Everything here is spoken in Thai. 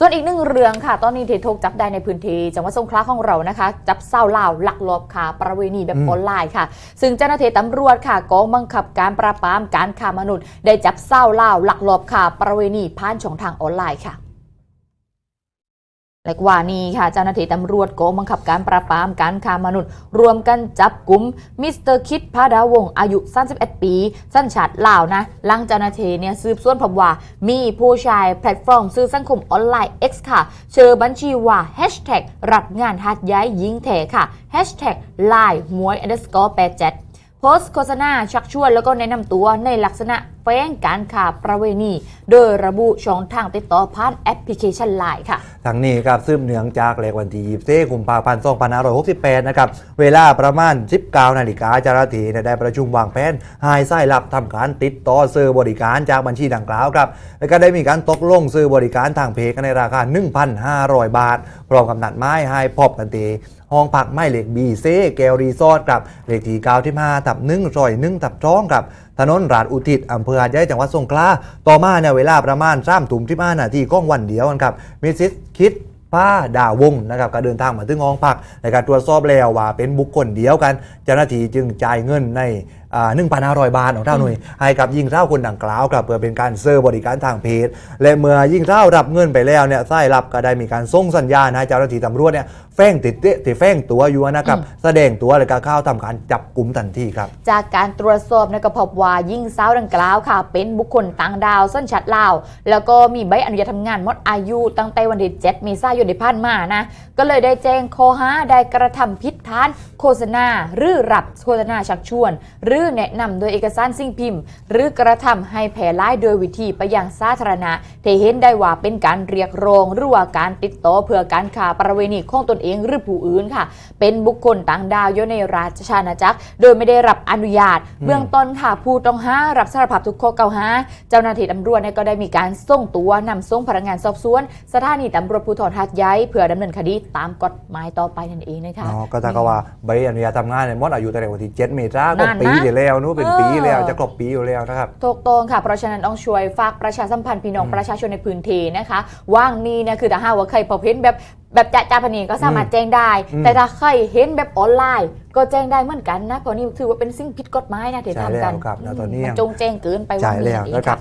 ส่วนอีกหนึ่งเรื่องค่ะ ตอนนี้ที่ถูกจับได้ในพื้นที่จังหวัดสงขลาของเรานะคะ จับเศร้าลาวหลักลอบค้าประเวณีแบบออนไลน์ค่ะ ซึ่งเจ้าหน้าที่ตำรวจค่ะกองบังคับการปราบปรามการค้ามนุษย์ ได้จับเศร้าลาวหลักลอบค้าประเวณีผ่านช่องทางออนไลน์ค่ะ และกว่านี้ค่ะเจ้าหน้าที่ตำรวจกองบังคับการปราบปรามการค้ามนุษย์ รวมกันจับกลุ่มมิสเตอร์คิดพาดาวงอายุ 31 ปี สัญชาติลาวนะหลังเจ้าหน้าที่เนี่ยสืบสวนพบว่า มีผู้ใช้แพลตฟอร์มสื่อสังคมออนไลน์ X ค่ะ เชื่อบัญชีว่า Hashtag รับงานหัดย้ายยิงแถค่ะ Hashtag ไลน์มวย underscore 87โพสโฆษณาชักชวนแล้วก็แนะนำตัวในลักษณะ แฝงการค้าประเวณี โดยระบุช่องทางติดต่อผ่านแอปพลิเคชันไลน์ค่ะทางนี้ครับซึมเนืองจากเลขวันที่ยีกุมภาพันธ์2568 นะครับ เวลาประมาณ 19นาฬิกาจารถีเนี่ยได้ประชุมวางแผนหายไส้รับทำการติดต่อซื้อบริการจากบัญชีดังกล่าวครับ แล้วก็ได้มีการตกลงซื้อบริการทางเพจกันในราคา 1,500 บาท พร้อมกับนัดไม้ให้พบกันทีห้องพักไม่เหล็กบีเซแกลรีสอร์ทครับเหลขที่9ที่5ทับ1ซอย1ทับจ้องครับถนนราชอุทิศอำเภอหาดใหญ่จังหวัดสงขลาต่อมาเนี่ยเวลาประมาณสามทุ่มที่ห้านาทีก้องวันเดียวกันครับมิสซิสคิดป้าด่าวงนะครับก็เดินทางมาถึงห้องพักในการตรวจสอบแล้วว่าเป็นบุคคลเดียวกัน เจ้าหน้าที่จึงจ่ายเงินใน หนึ่งพันห้าร้อยบาทของเท่าหน่วยให้กับยิงเท่าคนดังกล่าวครับเพื่อเป็นการเซอร์บริการทางเพจและเมื่อยิงเท่ารับเงินไปแล้วเนี่ยไส้รับก็ได้มีการส่งสัญญาณให้เจ้าหน้าที่ตำรวจเนี่ยแฝงติดเตะติดแฝงตัวอยู่นะครับแสดงตัวแล้วก็เข้าทำการจับกลุ่มทันทีครับ จากการตรวจสอบนะก็พบว่ายิ่งสาวดังกล่าวค่ะ เป็นบุคคลต่างดาวสัญชาติลาว แล้วก็มีใบอนุญาตทำงานหมดอายุตั้งแต่วันที่7เมษายนที่ผ่านมานะ ก็เลยได้แจ้งข้อหาได้กระทำผิดฐานโฆษณาหรือรับโฆษณาชักชวน หรือแนะนำโดยเอกสารสิ่งพิมพ์ หรือกระทำให้แพร่ร้ายโดยวิธีไปยังสาธารณะที่เห็นได้ว่าเป็นการเรียกร้องหรือว่าการติดต่อเพื่อการค้าประเวณีของตนเองหรือผู้อื่นค่ะ เป็นบุคคลต่างดาวอยู่ในราชอาณาจักร โดยไม่ได้รับอนุญาต เบื้องต้นค่ะผู้ต้องหารับสารภาพทุกข้อกล่าวหาเจ้าหน้าที่ตำรวจเนี่ยก็ได้มีการส่งตัวนำส่งพนักงานสอบสวน สถานีตำรวจภูธรหัดใหญ่เพื่อดำเนินคดีตามกฎหมายต่อไปนั่นเองนะคะอ๋อก็ถ้าก็ว่าใบอนุญาตทำงานเนี่ยมดอายุตั้งแต่วันที่7เมษายนก็นานนะปีที่แล้วนู้นเป็นเออปีแล้วจะครบปีอยู่แล้วนะครับถูกต้องค่ะเพราะฉะนั้นต้องช่วยฝากประชาสัมพันธ์พี่น้องอืมประชาชนในพื้นที่นะคะ ว่างมีเนี่ยคือถ้าหากว่าใครพบเห็นแบบแบบจ่าจ่าพนีก็สามารถอืมแจ้งได้อืมแต่ถ้าใครเห็นแบบออนไลน์ ก็แจ้งได้เหมือนกันนะเพราะนี่ถือว่าเป็นสิ่งผิดกฎหมายนะที่ใช่ทำแล้กัวนครับแล้วตอนนี้มันจงแจ้งเกินไปใช่ว่ามีแล้วนั่นเองนะครับค่ะ